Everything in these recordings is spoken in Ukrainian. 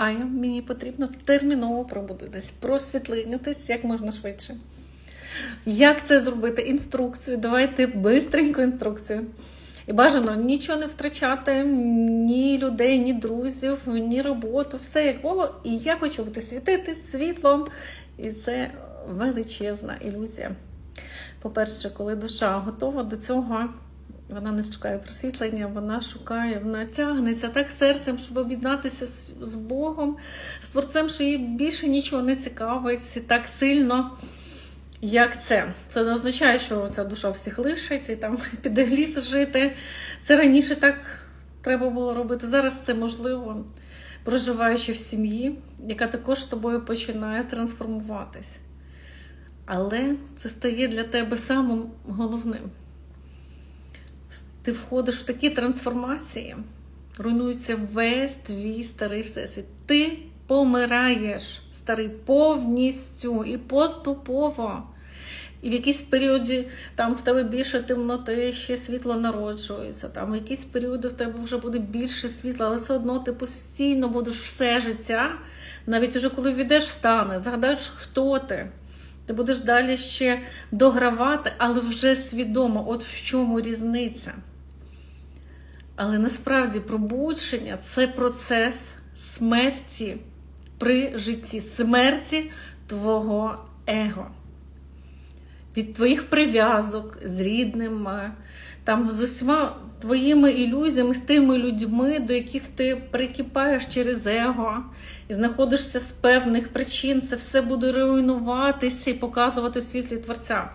Ая, мені потрібно терміново пробудитись, просвітлитись як можна швидше. Як це зробити? Інструкцію. Давайте бистренько інструкцію. І бажано нічого не втрачати, ні людей, ні друзів, ні роботу, все як було. І я хочу бути світити світлом. І це величезна ілюзія. По-перше, коли душа готова до цього, вона не шукає просвітлення, вона шукає, вона тягнеться так серцем, щоб об'єднатися з, Богом, з Творцем, що їй більше нічого не цікавить так сильно. Як це? Це не означає, що ця душа всіх лишить і там піде в ліс жити. Це раніше так треба було робити. Зараз це можливо, проживаючи в сім'ї, яка також з тобою починає трансформуватись. Але це стає для тебе самим головним. Ти входиш в такі трансформації, руйнується весь твій старий всесвіт. Ти помираєш старий повністю і поступово. І в якісь періоді там в тебе більше темноти, ще світло народжується. Там в якісь періоди в тебе вже буде більше світла, але все одно ти постійно будеш все життя, навіть уже коли війдеш в стани, згадаєш, хто ти. Ти будеш далі ще догравати, але вже свідомо, от в чому різниця. Але насправді пробудження це процес смерті при житті, смерті твого его. Від твоїх прив'язок з рідними, там з усіма твоїми ілюзіями, з тими людьми, до яких ти прикипаєш через его і знаходишся з певних причин, це все буде руйнуватися і показувати світлі Творця.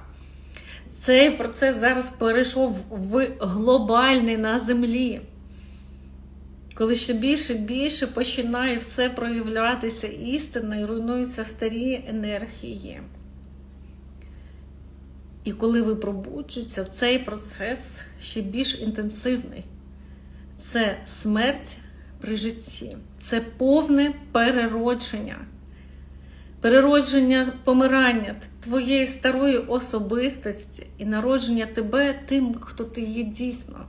Цей процес зараз перейшов в глобальний на землі. Коли ще більше і більше починає все проявлятися істина і руйнуються старі енергії. І коли ви пробуджуєтеся, цей процес ще більш інтенсивний. Це смерть при житті, це повне переродження. Переродження помирання твоєї старої особистості і народження тебе тим, хто ти є дійсно.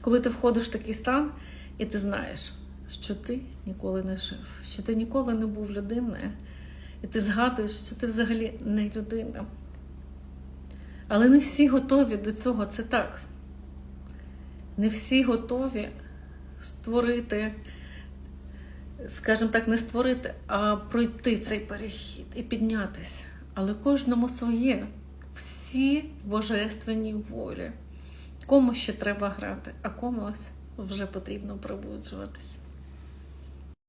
Коли ти входиш в такий стан, і ти знаєш, що ти ніколи не жив, що ти ніколи не був людиною, і ти згадуєш, що ти взагалі не людина. Але не всі готові до цього, це так. Не всі готові створити, скажімо так, не створити, а пройти цей перехід і піднятися. Але кожному своє, всі в божественній волі. Кому ще треба грати, а комусь вже потрібно пробуджуватись.